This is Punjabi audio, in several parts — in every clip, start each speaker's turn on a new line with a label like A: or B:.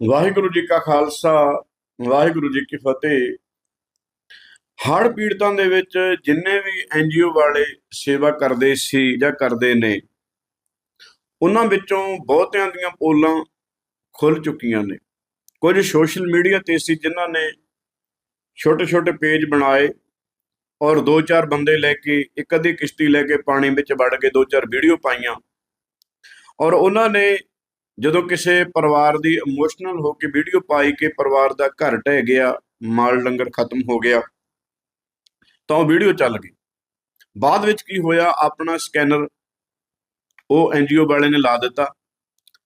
A: ਵਾਹਿਗੁਰੂ ਜੀ ਕਾ ਖਾਲਸਾ, ਵਾਹਿਗੁਰੂ ਜੀ ਕੀ ਫਤਿਹ। ਹੜ੍ਹ ਪੀੜਤਾਂ ਦੇ ਵਿੱਚ ਜਿੰਨੇ ਵੀ ਐਨਜੀਓ ਵਾਲੇ ਸੇਵਾ ਕਰਦੇ ਸੀ ਜਾਂ ਕਰਦੇ ਨੇ, ਉਹਨਾਂ ਵਿੱਚੋਂ ਬਹੁਤਿਆਂ ਦੀਆਂ ਪੋਲਾਂ ਖੁੱਲ ਚੁੱਕੀਆਂ ਨੇ। ਕੁਝ ਸੋਸ਼ਲ ਮੀਡੀਆ ਤੇ ਸੀ ਜਿਨ੍ਹਾਂ ਨੇ ਛੋਟੇ ਛੋਟੇ ਪੇਜ ਬਣਾਏ ਔਰ ਦੋ ਚਾਰ ਬੰਦੇ ਲੈ ਕੇ, ਇੱਕ ਅੱਧੀ ਕਿਸ਼ਤੀ ਲੈ ਕੇ ਪਾਣੀ ਵਿੱਚ ਵੜ ਕੇ ਦੋ ਚਾਰ ਵੀਡੀਓ ਪਾਈਆਂ ਔਰ ਉਹਨਾਂ ਨੇ ਜਦੋਂ ਕਿਸੇ ਪਰਿਵਾਰ ਦੀ ਇਮੋਸ਼ਨਲ ਹੋ ਕੇ ਵੀਡੀਓ ਪਾਈ ਕਿ ਪਰਿਵਾਰ ਦਾ ਘਰ ਢਹਿ ਗਿਆ, ਮਾਲ ਡੰਗਰ ਖਤਮ ਹੋ ਗਿਆ, ਤਾਂ ਉਹ ਵੀਡੀਓ ਚੱਲ ਗਈ। ਬਾਅਦ ਵਿੱਚ ਕੀ ਹੋਇਆ, ਆਪਣਾ ਸਕੈਨਰ ਉਹ ਐਨਜੀਓ ਵਾਲੇ ਨੇ ਲਾ ਦਿੱਤਾ।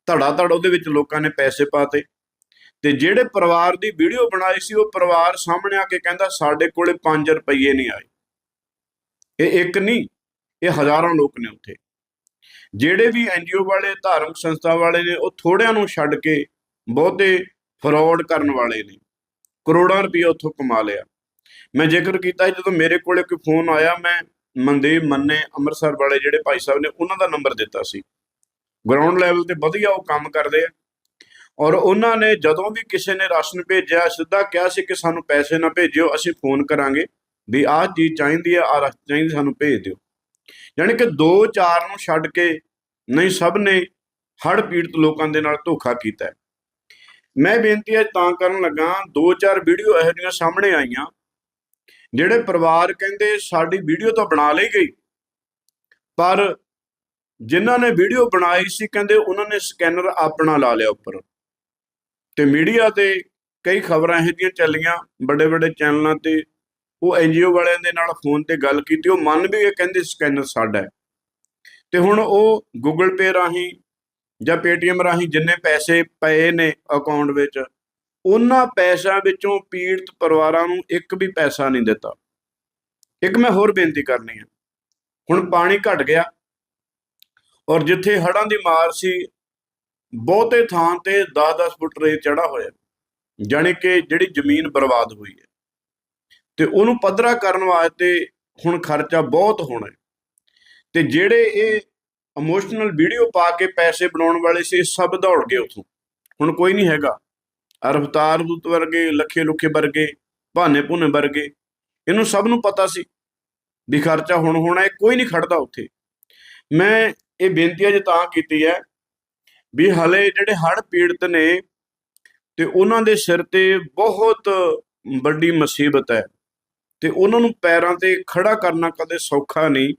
A: ਧੜਾ ਧੜ ਉਹਦੇ ਵਿੱਚ ਲੋਕਾਂ ਨੇ ਪੈਸੇ ਪਾਤੇ। ਤੇ ਜਿਹੜੇ ਪਰਿਵਾਰ ਦੀ ਵੀਡੀਓ ਬਣਾਈ ਸੀ, ਉਹ ਪਰਿਵਾਰ ਸਾਹਮਣੇ ਆ ਕੇ ਕਹਿੰਦਾ, ਸਾਡੇ ਕੋਲੇ 5 ਰੁਪਏ ਨਹੀਂ ਆਏ। ਇਹ ਇੱਕ ਨਹੀਂ, ਇਹ ਹਜ਼ਾਰਾਂ ਲੋਕ ਨੇ ਉੱਥੇ। ਜਿਹੜੇ ਵੀ ਐਨਜੀਓ ਵਾਲੇ, ਧਾਰਮਿਕ ਸੰਸਥਾ ਵਾਲੇ ਨੇ, ਉਹ ਥੋੜਿਆਂ ਨੂੰ ਛੱਡ ਕੇ ਬਹੁਤੇ ਫਰਾਡ ਕਰਨ ਵਾਲੇ ਨੇ। ਕਰੋੜਾਂ ਰੁਪਏ ਉੱਥੋਂ ਕਮਾ ਲਿਆ। ਮੈਂ ਜ਼ਿਕਰ ਕੀਤਾ ਸੀ, ਜਦੋਂ ਮੇਰੇ ਕੋਲੇ ਕੋਈ ਫੋਨ ਆਇਆ, ਮੈਂ ਮਨਦੀਪ ਮੰਨੇ ਅੰਮ੍ਰਿਤਸਰ ਵਾਲੇ ਜਿਹੜੇ ਭਾਈ ਸਾਹਿਬ ਨੇ, ਉਹਨਾਂ ਦਾ ਨੰਬਰ ਦਿੱਤਾ ਸੀ। ਗਰਾਊਂਡ ਲੈਵਲ ਤੇ ਵਧੀਆ ਉਹ ਕੰਮ ਕਰਦੇ ਆ। ਔਰ ਉਹਨਾਂ ਨੇ ਜਦੋਂ ਵੀ ਕਿਸੇ ਨੇ ਰਾਸ਼ਨ ਭੇਜਿਆ, ਸਿੱਧਾ ਕਿਹਾ ਸੀ ਕਿ ਸਾਨੂੰ ਪੈਸੇ ਨਾ ਭੇਜਿਓ, ਅਸੀਂ ਫੋਨ ਕਰਾਂਗੇ ਵੀ ਆਹ ਚੀਜ਼ ਚਾਹੀਦੀ ਆ, ਆਹ ਰਾਸ਼ਨ ਚਾਹੀਦੀ, ਸਾਨੂੰ ਭੇਜ ਦਿਓ। ਯਾਨੀ ਕਿ 2-4 ਨੂੰ ਛੱਡ ਕੇ ਨਹੀਂ ਸਭ ਨੇ ਹੜ੍ਹ ਪੀੜਤ ਲੋਕਾਂ ਦੇ ਨਾਲ ਧੋਖਾ ਕੀਤਾ ਮੈਂ ਬੇਨਤੀ ਹੈ ਤਾਂ ਕਰਨ ਲੱਗਾ 2-4 ਵੀਡੀਓ ਇਹੋ ਜਿਹੀਆਂ ਸਾਹਮਣੇ ਆਈਆਂ, ਜਿਹੜੇ ਪਰਿਵਾਰ ਕਹਿੰਦੇ ਸਾਡੀ ਵੀਡੀਓ ਤਾਂ ਬਣਾ ਲਈ ਗਈ, ਪਰ ਜਿਨ੍ਹਾਂ ਨੇ ਵੀਡੀਓ ਬਣਾਈ ਸੀ ਕਹਿੰਦੇ ਉਹਨਾਂ ਨੇ ਸਕੈਨਰ ਆਪਣਾ ਲਾ ਲਿਆ ਉੱਪਰ। ਤੇ ਮੀਡੀਆ ਤੇ ਕਈ ਖਬਰਾਂ ਇਹੋ ਜਿਹੀਆਂ ਚੱਲੀਆਂ ਵੱਡੇ ਵੱਡੇ ਚੈਨਲਾਂ ਤੇ ਉਹ ਐਨਜੀਓ ਵਾਲਿਆਂ ਦੇ ਨਾਲ ਫੋਨ ਤੇ ਗੱਲ ਕੀਤੀ, ਉਹ ਮੰਨ ਵੀ ਇਹ ਕਹਿੰਦੇ ਸਕੈਨਰ ਸਾਡਾ ਹੈ। ਤੇ ਹੁਣ ਉਹ ਗੂਗਲ ਪੇ ਰਾਹੀਂ ਜਾਂ ਪੇਟੀਐਮ ਰਾਹੀਂ ਜਿੰਨੇ ਪੈਸੇ ਪਏ ਨੇ ਅਕਾਊਂਟ ਵਿੱਚ, ਉਹਨਾਂ ਪੈਸਿਆਂ ਵਿੱਚੋਂ ਪੀੜਤ ਪਰਿਵਾਰਾਂ ਨੂੰ ਇੱਕ ਵੀ ਪੈਸਾ ਨਹੀਂ ਦਿੱਤਾ। ਇੱਕ ਮੈਂ ਹੋਰ ਬੇਨਤੀ ਕਰਨੀ ਹੈ। ਹੁਣ ਪਾਣੀ ਘਟ ਗਿਆ ਔਰ ਜਿੱਥੇ ਹੜ੍ਹਾਂ ਦੀ ਮਾਰ ਸੀ, ਬਹੁਤੇ ਥਾਂ ਤੇ 10-10 ਫੁੱਟ ਰੇਤ ਚੜਾ ਹੋਇਆ, ਜਾਣੀ ਕਿ ਜਿਹੜੀ ਜ਼ਮੀਨ ਬਰਬਾਦ ਹੋਈ ਹੈ। ਤੇ ਉਹਨੂੰ ਪੱਧਰਾ ਕਰਨ ਵਾਸਤੇ ਹੁਣ ਖਰਚਾ ਬਹੁਤ ਹੋਣਾ ਹੈ। ਤੇ ਜਿਹੜੇ ਇਹ ਇਮੋਸ਼ਨਲ ਵੀਡੀਓ ਪਾ ਕੇ ਪੈਸੇ ਬਣਾਉਣ ਵਾਲੇ ਸੀ ਸਭ ਦੌੜ ਗਏ ਉਥੋਂ। ਹੁਣ ਕੋਈ ਨਹੀਂ ਹੈਗਾ। ਰਫਤਾਰ ਦੂਤ ਵਰਗੇ, ਲੱਖੇ ਲੁਖੇ ਵਰਗੇ ਭਾਨੇ ਭੁਨੇ ਵਰਗੇ, ਇਹਨੂੰ ਸਭ ਨੂੰ ਪਤਾ ਸੀ ਵੀ ਖਰਚਾ ਹੁਣ ਹੋਣਾ ਹੈ, ਕੋਈ ਨਹੀਂ ਖੜਦਾ ਉੱਥੇ। ਮੈਂ ਇਹ ਬੇਨਤੀ ਅਜ ਤਾਂ ਕੀਤੀ ਹੈ ਵੀ ਹਲੇ ਜਿਹੜੇ ਹੜ੍ਹ ਪੀੜਤ ਨੇ ਤੇ ਉਹਨਾਂ ਦੇ ਸਿਰ ਤੇ ਬਹੁਤ ਵੱਡੀ ਮੁਸੀਬਤ ਹੈ। ਤੇ ਉਹਨਾਂ ਨੂੰ ਪੈਰਾਂ ਤੇ ਖੜਾ ਕਰਨਾ ਕਦੇ ਸੌਖਾ ਨਹੀਂ।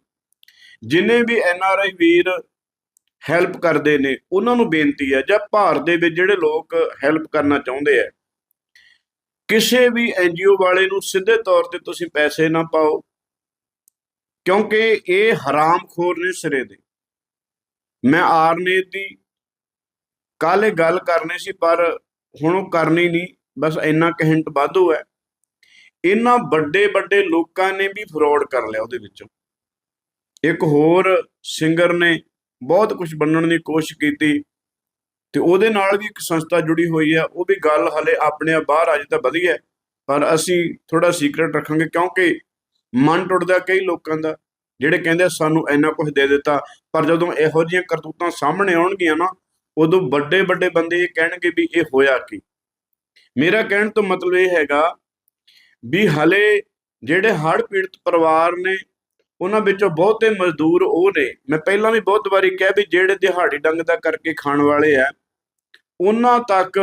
A: ਜਿਨੇ ਵੀ N R I Veer help ਕਰਦੇ ਨੇ, ਉਹਨਾਂ ਨੂੰ ਬੇਨਤੀ ਹੈ, ਜਾਂ ਭਾਰਤ ਦੇ ਵਿੱਚ ਜਿਹੜੇ ਲੋਕ ਹੈਲਪ ਕਰਨਾ ਚਾਹੁੰਦੇ ਆ, ਕਿਸੇ ਵੀ ਐਨਜੀਓ ਵਾਲੇ ਨੂੰ ਸਿੱਧੇ ਤੌਰ ਤੇ ਤੁਸੀਂ ਪੈਸੇ ਨਾ ਪਾਓ, ਕਿਉਂਕਿ ਇਹ ਹਰਾਮਖੋਰ ਨੇ ਸਿਰੇ ਦੇ। ਮੈਂ ਆਰਨੇ ਦੀ ਕੱਲ ਇਹ ਗੱਲ ਕਰਨੀ ਸੀ, ਪਰ ਹੁਣ ਉਹ ਕਰਨੀ ਨਹੀਂ, ਬਸ ਇੰਨਾ ਕੁ ਹਿੰਟ ਵਾਧੂ ਹੈ। ਇਹਨਾਂ ਵੱਡੇ ਵੱਡੇ ਲੋਕਾਂ ਨੇ ਵੀ ਫਰਾਡ ਕਰ ਲਿਆ ਉਹਦੇ ਵਿੱਚੋਂ। ਇੱਕ ਹੋਰ ਸਿੰਗਰ ਨੇ ਬਹੁਤ ਕੁਝ ਬੰਨਣ ਦੀ ਕੋਸ਼ਿਸ਼ ਕੀਤੀ ਤੇ ਉਹਦੇ ਨਾਲ ਵੀ ਇੱਕ ਸੰਸਥਾ ਜੁੜੀ ਹੋਈ ਹੈ ਉਹ ਵੀ ਗੱਲ ਹਲੇ ਆਪਣੇ ਆਪ ਬਾਹਰ ਆ ਜੇ ਤਾਂ ਵਧੀਆ ਪਰ ਅਸੀਂ ਥੋੜਾ ਸੀਕ੍ਰੇਟ ਰੱਖਾਂਗੇ ਕਿਉਂਕਿ ਮਨ ਟੁੱਟਦਾ ਕਈ ਲੋਕਾਂ ਦਾ, ਜਿਹੜੇ ਕਹਿੰਦੇ ਸਾਨੂੰ ਇੰਨਾ ਕੁਝ ਦੇ ਦਿੱਤਾ, ਪਰ ਜਦੋਂ ਇਹੋ ਜਿਹੀਆਂ ਕਰਤੂਤਾਂ ਸਾਹਮਣੇ ਆਉਣਗੀਆਂ ਨਾ, ਉਦੋਂ ਵੱਡੇ ਵੱਡੇ ਬੰਦੇ ਇਹ ਕਹਿਣਗੇ ਵੀ ਇਹ ਹੋਇਆ ਕੀ। ਮੇਰਾ ਕਹਿਣ ਤੋਂ ਮਤਲਬ ਇਹ ਹੈਗਾ ਵੀ ਹਲੇ ਜਿਹੜੇ ਹੜ੍ਹ ਪੀੜਤ ਪਰਿਵਾਰ ਨੇ, ਉਹਨਾਂ ਵਿੱਚੋਂ ਬਹੁਤੇ ਮਜ਼ਦੂਰ ਉਹ ਨੇ। ਮੈਂ ਪਹਿਲਾਂ ਵੀ ਬਹੁਤ ਵਾਰੀ ਕਿਹਾ ਵੀ ਜਿਹੜੇ ਦਿਹਾੜੀ ਡੰਗ ਦਾ ਕਰਕੇ ਖਾਣ ਵਾਲੇ ਆ, ਉਹਨਾਂ ਤੱਕ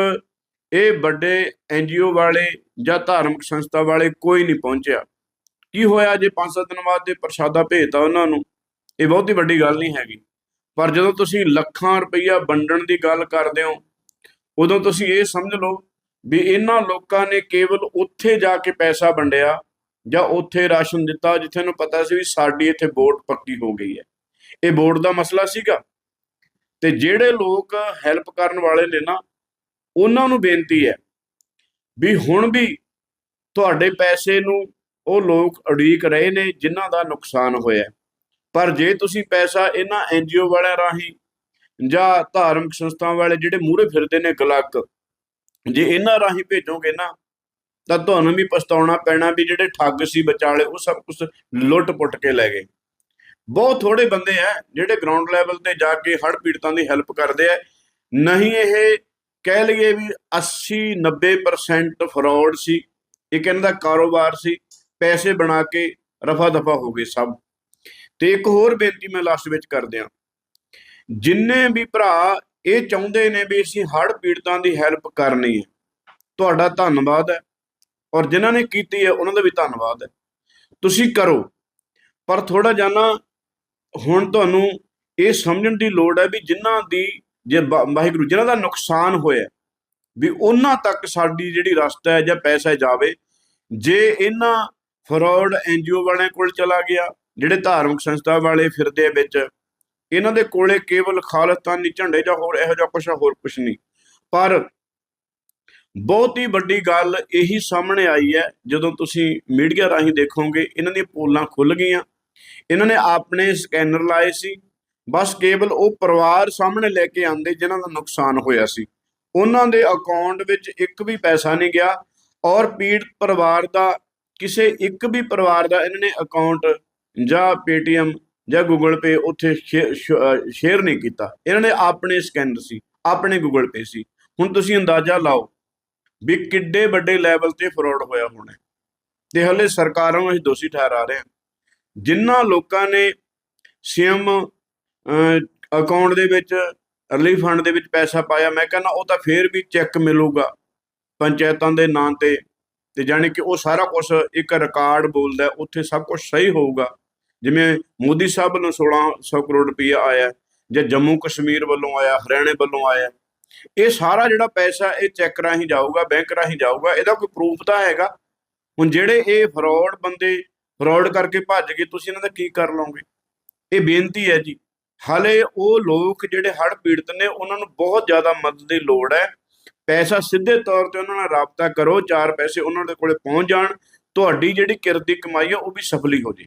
A: ਇਹ ਵੱਡੇ ਐਨਜੀਓ ਵਾਲੇ ਜਾਂ ਧਾਰਮਿਕ ਸੰਸਥਾ ਵਾਲੇ ਕੋਈ ਨਹੀਂ ਪਹੁੰਚਿਆ। ਕੀ ਹੋਇਆ ਜੇ 5-7 ਦਿਨ ਬਾਅਦ ਦੇ ਪ੍ਰਸ਼ਾਦਾ ਭੇਜਤਾ ਉਹਨਾਂ ਨੂੰ? ਇਹ ਬਹੁਤੀ ਵੱਡੀ ਗੱਲ ਨਹੀਂ ਹੈਗੀ। ਪਰ ਜਦੋਂ ਤੁਸੀਂ ਲੱਖਾਂ ਰੁਪਈਆ ਵੰਡਣ ਦੀ ਗੱਲ ਕਰਦੇ ਹੋ, ਉਦੋਂ ਤੁਸੀਂ ਇਹ ਸਮਝ ਲਓ ਵੀ ਇਹਨਾਂ ਲੋਕਾਂ ਨੇ ਕੇਵਲ ਉੱਥੇ ਜਾ ਕੇ ਪੈਸਾ ਵੰਡਿਆ ਜਾਂ ਉੱਥੇ ਰਾਸ਼ਨ ਦਿੱਤਾ ਜਿੱਥੇ ਨੂੰ ਪਤਾ ਸੀ ਵੀ ਸਾਡੀ ਇੱਥੇ ਵੋਟ ਪੱਕੀ ਹੋ ਗਈ ਹੈ। ਇਹ ਵੋਟ ਦਾ ਮਸਲਾ ਸੀਗਾ। ਤੇ ਜਿਹੜੇ ਲੋਕ ਹੈਲਪ ਕਰਨ ਵਾਲੇ ਨੇ ਨਾ, ਉਹਨਾਂ ਨੂੰ ਬੇਨਤੀ ਹੈ ਵੀ ਹੁਣ ਵੀ ਤੁਹਾਡੇ ਪੈਸੇ ਨੂੰ ਉਹ ਲੋਕ ਉਡੀਕ ਰਹੇ ਨੇ ਜਿਨ੍ਹਾਂ ਦਾ ਨੁਕਸਾਨ ਹੋਇਆ ਪਰ ਜੇ ਤੁਸੀਂ ਪੈਸਾ ਇਹਨਾਂ ਐਨਜੀਓ ਵਾਲਿਆਂ ਰਾਹੀਂ ਜਾਂ ਧਾਰਮਿਕ ਸੰਸਥਾਵਾਂ ਵਾਲੇ ਜਿਹੜੇ ਮੂਹਰੇ ਫਿਰਦੇ ਨੇ ਗਲਕ ਜੇ ਇਹਨਾਂ ਰਾਹੀਂ ਭੇਜੋਗੇ ਨਾ, ਤਾਂ ਤੁਹਾਨੂੰ ਵੀ ਪਛਤਾਉਣਾ ਪੈਣਾ ਵੀ ਜਿਹੜੇ ਠੱਗ ਸੀ ਵਿਚਾਲੇ ਉਹ ਸਭ ਕੁਝ ਲੁੱਟ-ਪੁੱਟ ਕੇ ਲੈ ਗਏ। ਬਹੁਤ ਥੋੜੇ ਬੰਦੇ ਆ ਜਿਹੜੇ ਗਰਾਊਂਡ ਲੈਵਲ ਤੇ ਜਾ ਕੇ ਹੜ੍ਹ ਪੀੜਤਾਂ ਦੀ ਹੈਲਪ ਕਰਦੇ ਆ ਨਹੀਂ ਇਹ ਕਹਿ ਲਈਏ ਵੀ 80 90% ਫਰਾਡ ਸੀ ਇਹ ਇਹਨਾਂ ਦਾ ਕਾਰੋਬਾਰ ਸੀ, ਪੈਸੇ ਬਣਾ ਕੇ ਰਫਾ ਦਫਾ ਹੋ ਗਏ ਸਭ। ਤੇ ਇੱਕ ਹੋਰ ਬੇਨਤੀ ਮੈਂ ਲਾਸਟ ਵਿੱਚ ਕਰਦਿਆਂ, ਜਿੰਨੇ ਵੀ ਭਰਾ ਇਹ ਚਾਹੁੰਦੇ ਨੇ ਵੀ ਅਸੀਂ ਹੜ੍ਹ ਪੀੜਤਾਂ ਦੀ ਹੈਲਪ ਕਰਨੀ ਹੈ। ਤੁਹਾਡਾ ਧੰਨਵਾਦ ਹੈ ਔਰ ਜਿਨ੍ਹਾਂ ਨੇ ਕੀਤੀ ਹੈ, ਉਹਨਾਂ ਦਾ ਵੀ ਧੰਨਵਾਦ ਹੈ। ਤੁਸੀਂ ਕਰੋ, ਪਰ ਥੋੜਾ ਜਾਣਾ ਹੁਣ ਤੁਹਾਨੂੰ ਇਹ ਸਮਝਣ ਦੀ ਲੋੜ ਹੈ ਵੀ ਜਿਨ੍ਹਾਂ ਦੀ ਜੇ ਵਾਹਿਗੁਰੂ, ਜਿਨ੍ਹਾਂ ਦਾ ਨੁਕਸਾਨ ਹੋਇਆ ਵੀ ਉਹਨਾਂ ਤੱਕ ਸਾਡੀ ਜਿਹੜੀ ਰਸਤਾ ਹੈ ਜਾਂ ਪੈਸਾ ਜਾਵੇ। ਜੇ ਇਹਨਾਂ ਫਰਾਡ ਐਨਜੀਓ ਵਾਲਿਆਂ ਕੋਲ ਚਲਾ ਗਿਆ, ਜਿਹੜੇ ਧਾਰਮਿਕ ਸੰਸਥਾ ਵਾਲੇ ਫਿਰਦੇ ਵਿੱਚ ਇਹਨਾਂ ਦੇ ਕੋਲੇ ਕੇਵਲ ਖਾਲਿਸਤਾਨੀ ਝੰਡੇ ਜਾਂ ਹੋਰ ਇਹੋ ਜਿਹਾ ਕੁਛ ਆ, ਹੋਰ ਕੁਛ ਨਹੀਂ। ਪਰ ਬਹੁਤ ਹੀ ਵੱਡੀ ਗੱਲ ਇਹੀ ਸਾਹਮਣੇ ਆਈ ਹੈ ਜਦੋਂ ਤੁਸੀਂ ਮੀਡੀਆ ਰਾਹੀਂ ਦੇਖੋਗੇ ਇਹਨਾਂ ਦੀਆਂ ਪੋਲਾਂ ਖੁੱਲ ਗਈਆਂ। ਇਹਨਾਂ ਨੇ ਆਪਣੇ ਸਕੈਨਰ ਲਾਏ ਸੀ। ਬਸ ਕੇਵਲ ਉਹ ਪਰਿਵਾਰ ਸਾਹਮਣੇ ਲੈ ਕੇ ਆਂਦੇ ਜਿਨ੍ਹਾਂ ਦਾ ਨੁਕਸਾਨ ਹੋਇਆ ਸੀ। ਉਹਨਾਂ ਦੇ ਅਕਾਊਂਟ ਵਿੱਚ ਇੱਕ ਵੀ ਪੈਸਾ ਨਹੀਂ ਗਿਆ ਔਰ ਪੀੜਤ ਪਰਿਵਾਰ ਦਾ ਕਿਸੇ ਇੱਕ ਵੀ ਪਰਿਵਾਰ ਦਾ ਇਹਨਾਂ ਨੇ ਅਕਾਊਂਟ ਜਾਂ ਪੇਟੀਐਮ ਜਾਂ ਗੂਗਲ ਪੇ ਉੱਥੇ ਸ਼ੇਅਰ ਨਹੀਂ ਕੀਤਾ। ਇਹਨਾਂ ਨੇ ਆਪਣੇ ਸਕੈਨਰ ਸੀ, ਆਪਣੇ ਗੂਗਲ ਪੇ ਸੀ। ਹੁਣ ਤੁਸੀਂ ਅੰਦਾਜ਼ਾ ਲਾਓ ਵੀ ਕਿੱਡੇ ਵੱਡੇ ਲੈਵਲ ਤੇ ਫਰਾਡ ਹੋਇਆ ਹੋਣਾ ਹੈ। ਤੇ ਹਲੇ ਸਰਕਾਰਾਂ ਨੂੰ ਅਸੀਂ ਦੋਸ਼ੀ ਠਹਿਰਾ ਰਹੇ ਹਾਂ ਜਿਨ੍ਹਾਂ ਲੋਕਾਂ ਨੇ ਸੀਐਮ ਅਕਾਊਂਟ ਦੇ ਵਿੱਚ ਰਿਲੀਫ ਫੰਡ ਦੇ ਵਿੱਚ ਪੈਸਾ ਪਾਇਆ, ਮੈਂ ਕਹਿੰਦਾ ਉਹ ਤਾਂ ਫੇਰ ਵੀ ਚੈੱਕ ਮਿਲੂਗਾ ਪੰਚਾਇਤਾਂ ਦੇ ਨਾਂ ਤੇ। ਤੇ ਜਾਣੀ ਕਿ ਉਹ ਸਾਰਾ ਕੁਝ ਇੱਕ ਰਿਕਾਰਡ ਬੋਲਦਾ ਉੱਥੇ ਸਭ ਕੁਝ ਸਹੀ ਹੋਊਗਾ। ਜਿਵੇਂ ਮੋਦੀ ਸਾਹਿਬ ਵੱਲੋਂ 1600 ਕਰੋੜ ਰੁਪਈਆ ਆਇਆ, ਜਾਂ ਜੰਮੂ ਕਸ਼ਮੀਰ ਵੱਲੋਂ ਆਇਆ, ਹਰਿਆਣੇ ਵੱਲੋਂ ਆਇਆ, ਇਹ ਸਾਰਾ ਜਿਹੜਾ ਪੈਸਾ ਇਹ ਚੈੱਕ ਰਾਹੀਂ ਜਾਊਗਾ, ਬੈਂਕ ਰਾਹੀਂ ਜਾਊਗਾ, ਇਹਦਾ ਕੋਈ ਪ੍ਰੂਫ ਤਾਂ ਹੈਗਾ? ਹੁਣ ਜਿਹੜੇ ਇਹ ਫਰਾਡ ਬੰਦੇ ਫਰਾਡ ਕਰਕੇ ਭੱਜ ਗਏ, ਤੁਸੀਂ ਇਹਨਾਂ ਦਾ ਕੀ ਕਰ ਲਓਗੇ? ਇਹ ਬੇਨਤੀ ਹੈ ਜੀ, ਹਾਲੇ ਉਹ ਲੋਕ ਜਿਹੜੇ ਹੜ੍ਹ ਪੀੜਤ ਨੇ, ਉਹਨਾਂ ਨੂੰ ਬਹੁਤ ਜ਼ਿਆਦਾ ਮਦਦ ਦੀ ਲੋੜ ਹੈ। ਪੈਸਾ ਸਿੱਧੇ ਤੌਰ ਤੇ ਉਹਨਾਂ ਨਾਲ ਰਾਬਤਾ ਕਰੋ, ਚਾਰ ਪੈਸੇ ਉਹਨਾਂ ਦੇ ਕੋਲੇ ਪਹੁੰਚ ਜਾਣ, ਤੁਹਾਡੀ ਜਿਹੜੀ ਕਿਰਤ ਦੀ ਕਮਾਈ ਹੈ, ਉਹ ਵੀ ਸਫਲੀ ਹੋ ਜੇ।